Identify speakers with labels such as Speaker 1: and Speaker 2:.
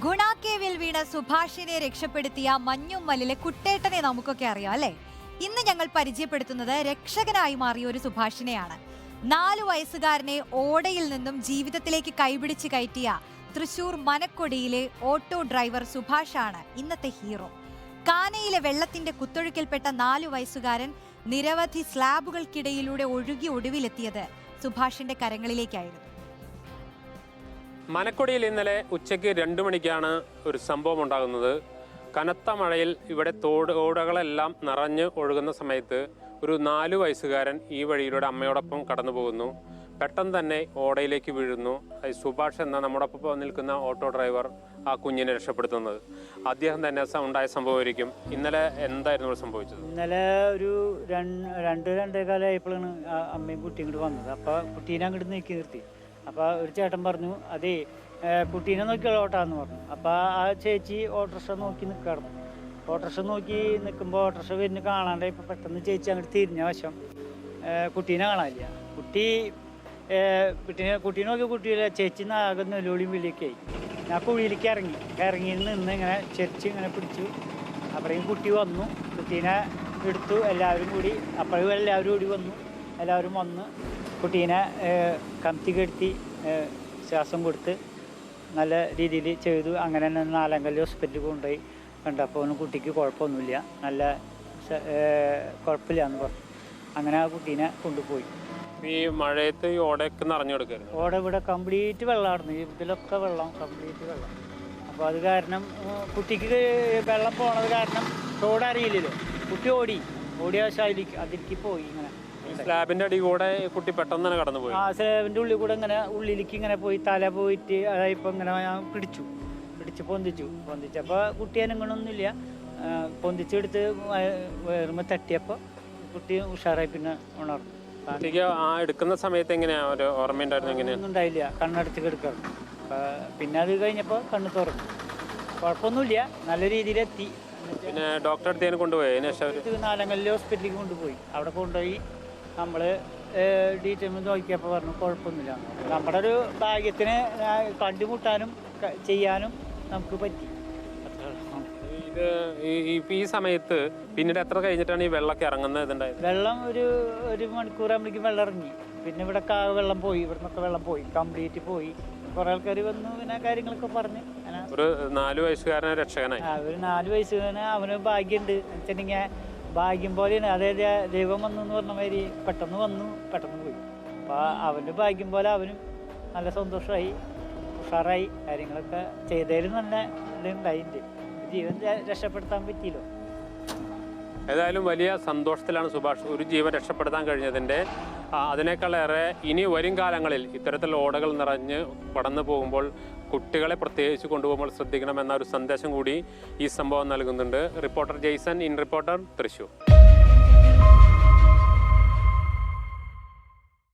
Speaker 1: ഗുണാക്കേവിൽ വീണ സുഭാഷിനെ രക്ഷപ്പെടുത്തിയ മഞ്ഞുമ്മലിലെ കുട്ടേട്ടനെ നമുക്കൊക്കെ അറിയാം അല്ലേ? ഇന്ന് ഞങ്ങൾ പരിചയപ്പെടുത്തുന്നത് രക്ഷകനായി മാറിയ ഒരു സുഭാഷിനെയാണ്. നാല് വയസ്സുകാരനെ ഓടയിൽ നിന്നും ജീവിതത്തിലേക്ക് കൈപിടിച്ച് കയറ്റിയ തൃശൂർ മനക്കൊടിയിലെ ഓട്ടോ ഡ്രൈവർ സുഭാഷാണ് ഇന്നത്തെ ഹീറോ. കാനയിലെ വെള്ളത്തിന്റെ കുത്തൊഴുക്കിൽപ്പെട്ട നാലു വയസ്സുകാരൻ നിരവധി സ്ലാബുകൾക്കിടയിലൂടെ ഒഴുകി ഒടുവിലെത്തിയത് സുഭാഷിന്റെ കരങ്ങളിലേക്കായിരുന്നു.
Speaker 2: മനക്കൊടിയിൽ ഇന്നലെ ഉച്ചയ്ക്ക് രണ്ട് മണിക്കാണ് ഒരു സംഭവം ഉണ്ടാകുന്നത്. കനത്ത മഴയിൽ ഇവിടെ തോട് ഓടകളെല്ലാം നിറഞ്ഞ് ഒഴുകുന്ന സമയത്ത് ഒരു നാലു വയസ്സുകാരൻ ഈ വഴിയിലൂടെ അമ്മയോടൊപ്പം കടന്നു പോകുന്നു പെട്ടെന്ന് തന്നെ ഓടയിലേക്ക് വീഴുന്നു. സുഭാഷ് എന്ന നമ്മോടൊപ്പം നിൽക്കുന്ന ഓട്ടോ ഡ്രൈവർ ആ കുഞ്ഞിനെ രക്ഷപ്പെടുത്തുന്നത്. അദ്ദേഹം തന്നെ ഉണ്ടായ സംഭവമായിരിക്കും. ഇന്നലെ എന്തായിരുന്നു സംഭവിച്ചത്?
Speaker 3: ഇന്നലെ ഒരു രണ്ട് രണ്ട് രണ്ടേ കാലമായപ്പോഴാണ് ആ അമ്മയും കുട്ടിയും ഇങ്ങോട്ട് വന്നത്. അപ്പോൾ കുട്ടീനെ അങ്ങോട്ട് നീക്കി നിർത്തി. അപ്പോൾ ഒരു ചേട്ടൻ പറഞ്ഞു അതേ കുട്ടീനെ നോക്കിയുള്ള ഓട്ടാന്ന് പറഞ്ഞു. അപ്പോൾ ആ ചേച്ചി ഓട്ടോറിക്ഷ നോക്കി നിൽക്കായിരുന്നു ഓട്ടോറിക്ഷ നോക്കി നിൽക്കുമ്പോൾ ഓട്ടോറിക്ഷ വരുന്ന കാണാണ്ട് ഇപ്പോൾ പെട്ടെന്ന് ചേച്ചി അങ്ങോട്ട് തിരിഞ്ഞ വശം കുട്ടീനെ കാണാനില്ല. കുട്ടി കുട്ടീനെ കുട്ടീനെ നോക്കി കുട്ടിയില്ല. ചേച്ചി നാകെ നെല്ലുവിളിയും വിളിയൊക്കെയായി ഞാൻ കുഴിയിലേക്ക് ഇറങ്ങി. ഇറങ്ങി നിന്ന് ഇങ്ങനെ ചെരിച്ച് ഇങ്ങനെ പിടിച്ചു. അപ്പോഴേക്കും കുട്ടി വന്നു. കുട്ടീനെ എടുത്തു. എല്ലാവരും കൂടി അപ്പോഴും എല്ലാവരും കൂടി വന്നു. എല്ലാവരും വന്ന് കുട്ടീനെ ഏഹ്, കമത്തി കെടുത്തി ശ്വാസം കൊടുത്ത് നല്ല രീതിയിൽ ചെയ്തു. അങ്ങനെ തന്നെ നാലങ്കല്ല് ഹോസ്പിറ്റലിൽ കൊണ്ടുപോയി. കണ്ടപ്പോൾ കുട്ടിക്ക് കുഴപ്പമൊന്നുമില്ല. നല്ല കുഴപ്പമില്ല എന്ന് പറഞ്ഞു. അങ്ങനെ ആ കുട്ടീനെ കൊണ്ടുപോയി.
Speaker 2: ഈ മഴയത്ത് ഈ ഓടയൊക്കെ നിറഞ്ഞു കൊടുക്കായിരുന്നു
Speaker 3: ഓട ഇവിടെ കംപ്ലീറ്റ് വെള്ളമായിരുന്നു. ഇതിലൊക്കെ വെള്ളം കംപ്ലീറ്റ് വെള്ളം. അപ്പോൾ അത് കാരണം കുട്ടിക്ക് വെള്ളം പോണത് കാരണം റോഡ് അറിയില്ലല്ലോ. കുട്ടി ഓടി. ഓടിയ ശൈലിക്ക് അതിലേക്ക് പോയി ഇങ്ങനെ.
Speaker 2: സ്ലാബിന്റെ അടി കൂടെ കുട്ടി പെട്ടെന്ന് തന്നെ കടന്നു പോയി
Speaker 3: ആ സ്ലേവിന്റെ ഉള്ളിൽ കൂടെ ഇങ്ങനെ ഉള്ളിലേക്ക് ഇങ്ങനെ പോയി തല പോയിട്ട് അതായപ്പോൾ ഇങ്ങനെ ഞാൻ പിടിച്ചു. പിടിച്ച് പൊന്തിച്ചു പൊന്തിച്ചപ്പോൾ കുട്ടി അനങ്ങണമൊന്നുമില്ല പൊന്തിച്ചെടുത്ത് വേറുമ്പോൾ തട്ടിയപ്പോൾ കുട്ടി ഉഷാറായി പിന്നെ ഉണർന്നു.
Speaker 2: കുട്ടിക്ക് ആ എടുക്കുന്ന സമയത്ത് എങ്ങനെയാ? ഒരു ഓർമ്മയുണ്ടായിരുന്നു എങ്ങനെയാ?
Speaker 3: ഒന്നും ഉണ്ടായില്ല. കണ്ണടച്ച് കിടക്കണം. പിന്നെ അത് കഴിഞ്ഞപ്പോൾ കണ്ണ് തുറന്നു. കുഴപ്പമൊന്നുമില്ല. നല്ല രീതിയിൽ എത്തി
Speaker 2: പിന്നെ ഡോക്ടറെ അടുത്ത് കൊണ്ടുപോയി? അതിന് ശേഷം അവർ
Speaker 3: ഇത് നാലങ്കല്ല് ഹോസ്പിറ്റലിലേക്ക് കൊണ്ടുപോയി. അവിടെ കൊണ്ടുപോയി. നമ്മൾ ഡീറ്റെയിൽ നോക്കിയപ്പോൾ പറഞ്ഞു കുഴപ്പമൊന്നുമില്ല. നമ്മുടെ ഒരു ഭാഗ്യത്തിന് കണ്ടുമുട്ടാനും ചെയ്യാനും നമുക്ക് പറ്റി.
Speaker 2: ഇത് ഈ- സമയത്ത് പിന്നീട് എത്ര കഴിഞ്ഞിട്ടാണ് ഈ വെള്ളമൊക്കെ ഇറങ്ങുന്നത്
Speaker 3: വെള്ളം ഒരു ഒരു മണിക്കൂർ ആകുമ്പോഴേക്കും വെള്ളം ഇറങ്ങി. പിന്നെ ഇവിടെ കാ വെള്ളം പോയി ഇവിടെ നിന്നൊക്കെ വെള്ളം പോയി കംപ്ലീറ്റ് പോയി. കുറെ ആൾക്കാർ വന്നു പിന്നെ കാര്യങ്ങളൊക്കെ പറഞ്ഞ്.
Speaker 2: ഒരു നാല് വയസ്സുകാരനെ രക്ഷകനായി.
Speaker 3: ഒരു നാല് വയസ്സുകാരന് അവന് ഭാഗ്യമുണ്ട് വെച്ചിട്ടുണ്ടെങ്കിൽ ഭാഗ്യം പോലെയാണ്. അതായത് ദൈവം വന്നു എന്ന് പറഞ്ഞ മാതിരി പെട്ടെന്ന് വന്നു പെട്ടെന്ന് പോയി. അപ്പോൾ അവന്റെ ഭാഗ്യം പോലെ അവനും നല്ല സന്തോഷമായി ഉഷാറായി കാര്യങ്ങളൊക്കെ ചെയ്തതിൽ നല്ല ഇതുണ്ടായിട്ടുണ്ട്. ജീവൻ രക്ഷപ്പെടുത്താൻ പറ്റിയല്ലോ.
Speaker 2: ഏതായാലും വലിയ സന്തോഷത്തിലാണ് സുഭാഷ് ഒരു ജീവൻ രക്ഷപ്പെടുത്താൻ കഴിഞ്ഞതിന്റെ. അതിനേക്കാളേറെ ഇനി വരും കാലങ്ങളിൽ ഇത്തരത്തിൽ ഓടകൾ നിറഞ്ഞ് പടന്നു പോകുമ്പോൾ കുട്ടികളെ പ്രത്യേകിച്ച് കൊണ്ടുപോകുമ്പോൾ ശ്രദ്ധിക്കണമെന്ന ഒരു സന്ദേശം കൂടി ഈ സംഭവം നൽകുന്നുണ്ട്. Reporter Jaison in reporter Thrissur